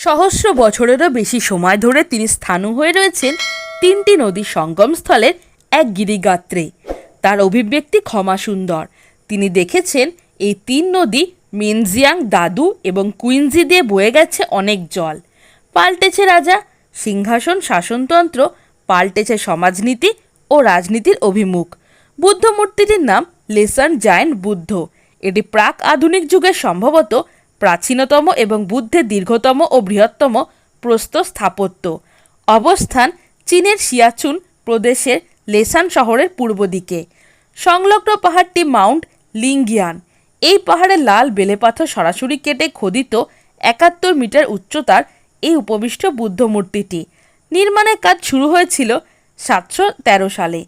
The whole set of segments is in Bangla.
সহস্র বছরেরও বেশি সময় ধরে তিনি স্থানু হয়ে রয়েছেন তিনটি নদীর সঙ্গমস্থলের এক গিরিগাত্রে। তার অভিব্যক্তি ক্ষমা সুন্দর তিনি দেখেছেন, এই তিন নদী মেনজিয়াং, দাদু এবং কুইনজি দিয়ে বয়ে গেছে অনেক জল। পাল্টেছে রাজা, সিংহাসন, শাসনতন্ত্র, পাল্টেছে সমাজনীতি ও রাজনীতির অভিমুখ। বুদ্ধ মূর্তিটির নাম লেসন জায়েন্ট বুদ্ধ। এটি প্রাক আধুনিক যুগের সম্ভবত প্রাচীনতম এবং বুদ্ধের দীর্ঘতম ও বৃহত্তম প্রস্তর স্থাপত্য। অবস্থান চীনের সিয়াচুন প্রদেশের লেসান শহরের পূর্ব দিকে। সংলগ্ন পাহাড়টি মাউন্ট লিঙ্গিয়ান এই পাহাড়ে লাল বেলেপাথর সরাসরি কেটে খোদিত একাত্তর মিটার উচ্চতার এই উপবিষ্ট বুদ্ধ মূর্তিটি। নির্মাণের কাজ শুরু হয়েছিল সাতশো তেরো সালে।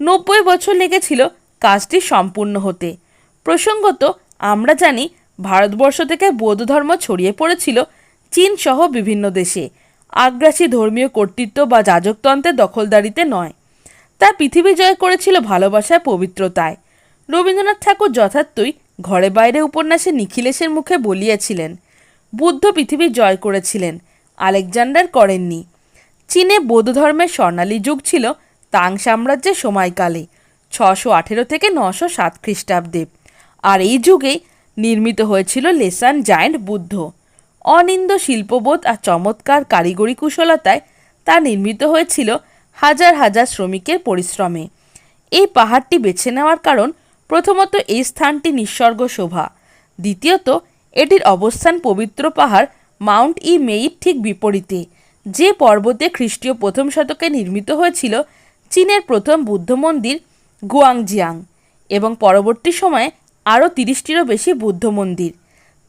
নব্বই বছর লেগেছিল কাজটি সম্পূর্ণ হতে। প্রসঙ্গত আমরা জানি ভারতবর্ষ থেকে বৌদ্ধ ধর্ম ছড়িয়ে পড়েছিল চীন সহ বিভিন্ন দেশে। আগ্রাসী ধর্মীয় কর্তৃত্ব বা যাজকতন্ত্রের দখলদারিতে নয়। তা পৃথিবী জয় করেছিল ভালোবাসায় পবিত্রতায়। রবীন্দ্রনাথ ঠাকুর যথার্থই ঘরে বাইরে উপন্যাসে নিখিলেশের মুখে বলিয়েছিলেন, বুদ্ধ পৃথিবী জয় করেছিলেন, আলেকজান্ডার করেননি। চীনে বৌদ্ধ ধর্মের স্বর্ণালী যুগ ছিল তাং সাম্রাজ্যের সময়কালে, ছশো আঠেরো থেকে নশো সাত খ্রিস্টাব্দে। আর এই যুগেই নির্মিত হয়েছিল লেসান জায়েন্ট বুদ্ধ। অনিন্দ শিল্পবোধ আর চমৎকার কারিগরি কুশলতায় তা নির্মিত হয়েছিল হাজার হাজার শ্রমিকের পরিশ্রমে। এই পাহাড়টি বেছে নেওয়ার কারণ প্রথমত এই স্থানটি নিঃসর্গ শোভা। দ্বিতীয়ত, এটির অবস্থান পবিত্র পাহাড় মাউন্ট ই মেইর ঠিক বিপরীতে, যে পর্বতে খ্রিস্টীয় প্রথম শতকে নির্মিত হয়েছিল চীনের প্রথম বুদ্ধ মন্দির গুয়াংজিয়াং এবং পরবর্তী সময়ে আরও তিরিশটিরও বেশি বুদ্ধ মন্দির।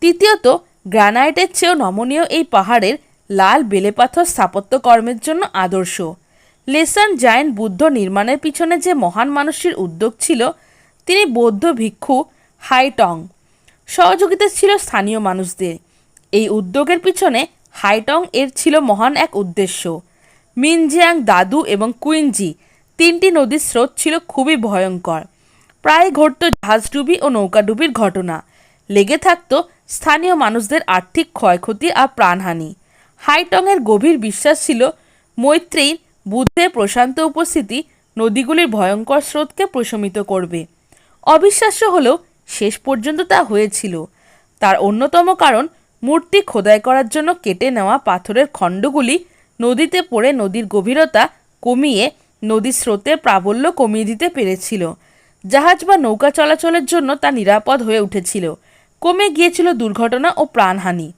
তৃতীয়ত, গ্রানাইটের চেয়েও নমনীয় এই পাহাড়ের লাল বেলেপাথর স্থাপত্যকর্মের জন্য আদর্শ। লেসান জায়েন্ট বুদ্ধ নির্মাণের পিছনে যে মহান মানুষটির উদ্যোগ ছিল, তিনি বৌদ্ধ ভিক্ষু হাইটং সহযোগিতা ছিল স্থানীয় মানুষদের। এই উদ্যোগের পিছনে হাইটং এর ছিল মহান এক উদ্দেশ্য। মিনজিয়াং দাদু এবং কুইনজি তিনটি নদীর স্রোত ছিল খুবই ভয়ঙ্কর। প্রায় ঘটত জাহাজডুবি ও নৌকাডুবির ঘটনা। লেগে থাকত স্থানীয় মানুষদের আর্থিক ক্ষয়ক্ষতি আর প্রাণহানি। হাইটংয়ের গভীর বিশ্বাস ছিল, মৈত্রীর বুদ্ধের প্রশান্ত উপস্থিতি নদীগুলির ভয়ঙ্কর স্রোতকে প্রশমিত করবে। অবিশ্বাস্য হলেও শেষ পর্যন্ত তা হয়েছিল। তার অন্যতম কারণ, মূর্তি খোদাই করার জন্য কেটে নেওয়া পাথরের খণ্ডগুলি নদীতে পড়ে নদীর গভীরতা কমিয়ে নদীর স্রোতে প্রাবল্য কমিয়ে দিতে পেরেছিল। জাহাজ বা নৌকা চলাচলের জন্য তা নিরাপদ হয়ে উঠেছিল। কমে গিয়েছিল দুর্ঘটনা ও প্রাণহানি।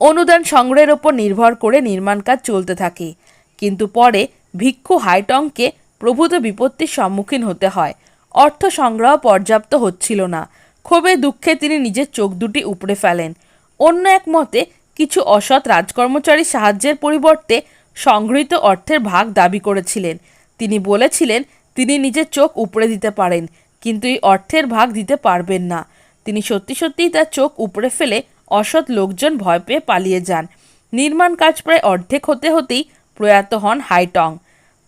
অনুদান সংগ্রহের ওপর নির্ভর করে নির্মাণ কাজ চলতে থাকে। কিন্তু পরে ভিক্ষু হাইটংকে প্রভূত বিপত্তির সম্মুখীন হতে হয়। অর্থ সংগ্রহ পর্যাপ্ত হচ্ছিল না। ক্ষোভে দুঃখে তিনি নিজের চোখ দুটি উপড়ে ফেলেন। অন্য এক মতে, কিছু অসৎ রাজকর্মচারী সাহায্যের পরিবর্তে সংগৃহীত অর্থের ভাগ দাবি করেছিলেন। তিনি বলেছিলেন তিনি নিজের চোখ উপড়ে দিতে পারেন, কিন্তু এই অর্থের ভাগ দিতে পারবেন না। তিনি সত্যি সত্যিই তার চোখ উপড়ে ফেলে অসৎ লোকজন ভয় পেয়ে পালিয়ে যান। নির্মাণ কাজ প্রায় অর্ধেক হতে হতেই প্রয়াত হন হাইটং।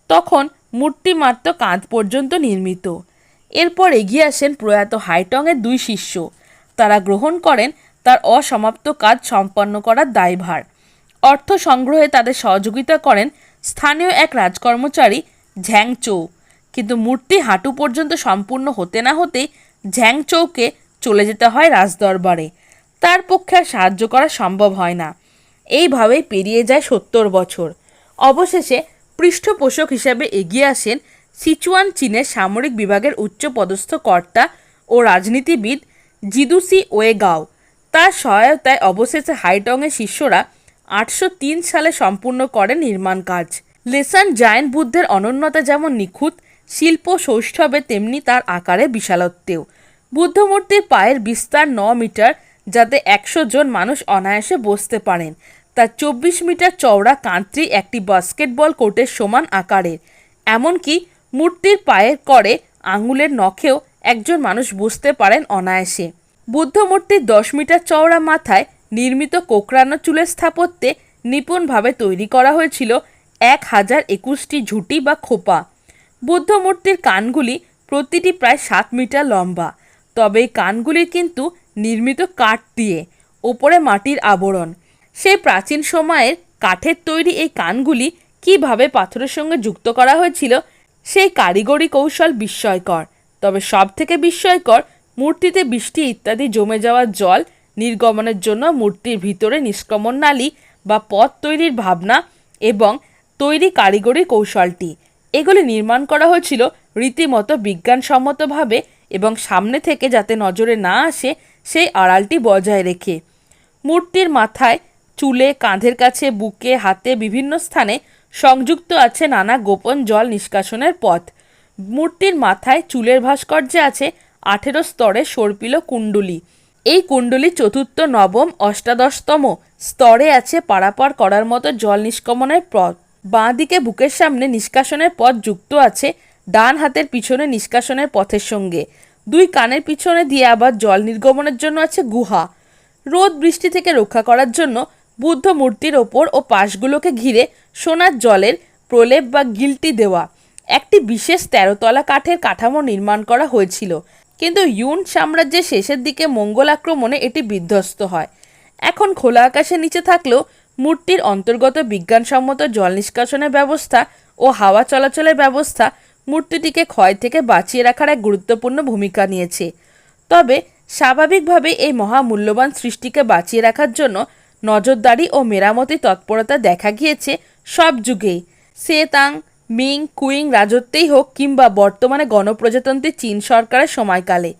তখন মূর্তি মাত্র কাঁধ পর্যন্ত নির্মিত। এরপর এগিয়ে আসেন প্রয়াত হাইটংয়ের দুই শিষ্য। তারা গ্রহণ করেন তার অসমাপ্ত কাজ সম্পন্ন করার দায়ভার। অর্থ সংগ্রহে তাদের সহযোগিতা করেন স্থানীয় এক রাজকর্মচারী ঝ্যাংচৌ। কিন্তু মূর্তি হাঁটু পর্যন্ত সম্পূর্ণ হতে না হতেই ঝ্যাং চৌকে চলে যেতে হয় রাজদরবারে। তার পক্ষে আর সাহায্য করা সম্ভব হয় না। এইভাবেই পেরিয়ে যায় সত্তর বছর। অবশেষে পৃষ্ঠপোষক হিসাবে এগিয়ে আসেন সিচুয়ান চীনের সামরিক বিভাগের উচ্চ পদস্থ কর্তা ও রাজনীতিবিদ জিদুসি ওয়েগাও। তার সহায়তায় অবশেষে হাইটংয়ের শিষ্যরা আটশো তিন সালে সম্পূর্ণ করেন নির্মাণ কাজ। লেসান জায়েন্ট বুদ্ধের অনন্যতা যেমন নিখুঁত শিল্প সৌষ্ঠবে তেমনি তার আকারে বিশালত্বেও। বুদ্ধমূর্তির পায়ের বিস্তার ন মিটার যাতে একশো জন মানুষ অনায়াসে বসতে পারেন। তার চব্বিশ মিটার চওড়া কাঁত্রি একটি বাস্কেটবল কোর্টের সমান আকারের। এমনকি মূর্তির পায়ের করে আঙুলের নখেও একজন মানুষ বসতে পারেন অনায়াসে। বুদ্ধমূর্তির দশ মিটার চওড়া মাথায় নির্মিত কোকড়ানো চুলের স্থাপত্যে নিপুণভাবে তৈরি করা হয়েছিল এক হাজার একুশটি ঝুঁটি বা খোপা। বুদ্ধ মূর্তির কানগুলি প্রতিটি প্রায় সাত মিটার লম্বা। তবে এই কানগুলি কিন্তু নির্মিত কাঠ দিয়ে ওপরে মাটির আবরণ। সেই প্রাচীন সময়ের কাঠের তৈরি এই কানগুলি কীভাবে পাথরের সঙ্গে যুক্ত করা হয়েছিল, সেই কারিগরি কৌশল বিস্ময়কর। তবে সব থেকে বিস্ময়কর, মূর্তিতে বৃষ্টি ইত্যাদি জমে যাওয়া জল নির্গমনের জন্য মূর্তির ভিতরে নিষ্ক্রমণ নালী বা পথ তৈরির ভাবনা এবং তৈরি কারিগরি কৌশলটি। এগুলি নির্মাণ করা হয়েছিল রীতিমতো বিজ্ঞানসম্মতভাবে এবং সামনে থেকে যাতে নজরে না আসে, সেই আড়ালটি বজায় রেখে। মূর্তির মাথায়, চুলে, কাঁধের কাছে, বুকে, হাতে বিভিন্ন স্থানে সংযুক্ত আছে নানা গোপন জল নিষ্কাশনের পথ। মূর্তির মাথায় চুলের ভাস্কর্যে আছে আঠেরো স্তরে সর্পিল কুণ্ডলী। এই কুণ্ডলী চতুর্থ, নবম, অষ্টাদশতম স্তরে আছে পারাপার করার মতো জল নিষ্কমনের পথ। বাঁ দিকে বুকের সামনে নিষ্কাশনের পথ যুক্ত আছে, ডান হাতের পিছনে নিষ্কাশনের পথের সঙ্গে। দুই কানের পিছনে দিয়ে আবার জল নির্গমনের জন্য আছে গুহা। রোদ বৃষ্টি থেকে রক্ষা করার জন্য বুদ্ধ মূর্তির ওপর ও পাশগুলোকে ঘিরে সোনার জলের প্রলেপ বা গিলটি দেওয়া। একটি বিশেষ তেরোতলা কাঠের কাঠামো নির্মাণ করা হয়েছিল। কিন্তু ইউন সাম্রাজ্যের শেষের দিকে মঙ্গল আক্রমণে এটি বিধ্বস্ত হয়। এখন খোলা আকাশের নিচে থাকলেও মূর্তির অন্তর্গত বিজ্ঞানসম্মত জল নিষ্কাশনের ব্যবস্থা ও হাওয়া চলাচলের ব্যবস্থা মূর্তিটিকে ক্ষয় থেকে বাঁচিয়ে রাখার এক গুরুত্বপূর্ণ ভূমিকা নিয়েছে। তবে, স্বাভাবিকভাবে এই মহামূল্যবান সৃষ্টিকে বাঁচিয়ে রাখার জন্য নজরদারি ও মেরামতি তৎপরতা দেখা গিয়েছে সব যুগেই। সেতাং, মিং, কুইং রাজত্বেই হোক কিংবা বর্তমানে গণপ্রজাতন্ত্রী চীন সরকারের সময়কালে।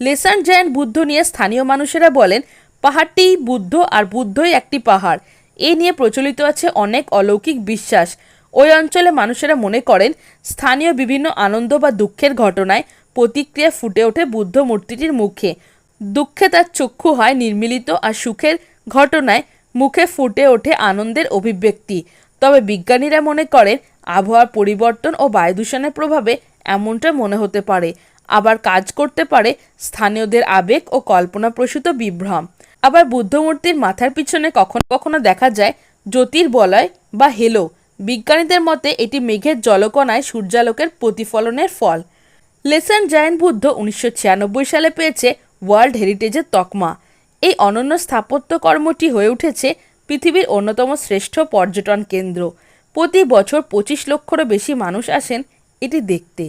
লেসান জায়ান্ট বুদ্ধ নিয়ে স্থানীয় মানুষেরা বলেন, পাহাড়টি বুদ্ধ আর বুদ্ধই একটি পাহাড়। এ নিয়ে প্রচলিত আছে অনেক অলৌকিক বিশ্বাস। ওই অঞ্চলে মানুষেরা মনে করেন, স্থানীয় বিভিন্ন আনন্দ বা দুঃখের ঘটনায় প্রতিক্রিয়া ফুটে ওঠে বুদ্ধ মূর্তিটির মুখে। দুঃখে তার চক্ষু হয় নির্মিলিত আর সুখের ঘটনায় মুখে ফুটে ওঠে আনন্দের অভিব্যক্তি। তবে বিজ্ঞানীরা মনে করেন, আবহাওয়ার পরিবর্তন ও বায়ু দূষণের প্রভাবে এমনটা মনে হতে পারে। আবার কাজ করতে পারে স্থানীয়দের আবেগ ও কল্পনাপ্রসূত বিভ্রম। আবার বুদ্ধমূর্তির মাথার পিছনে কখনো কখনো দেখা যায় জ্যোতির্বলয় বা হেলো। বিজ্ঞানীদের মতে, এটি মেঘের জলকণায় সূর্যালোকের প্রতিফলনের ফল। লেসন জায়ান্ট বুদ্ধ উনিশশো ছিয়ানব্বই সালে পেয়েছে ওয়ার্ল্ড হেরিটেজের তকমা। এই অনন্য স্থাপত্য কর্মটি হয়ে উঠেছে পৃথিবীর অন্যতম শ্রেষ্ঠ পর্যটন কেন্দ্র। প্রতি বছর পঁচিশ লক্ষরও বেশি মানুষ আসেন এটি দেখতে।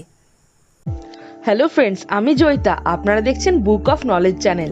হ্যালো ফ্রেন্ডস আমি জয়িতা। আপনারা দেখছেন বুক অফ নলেজ চ্যানেল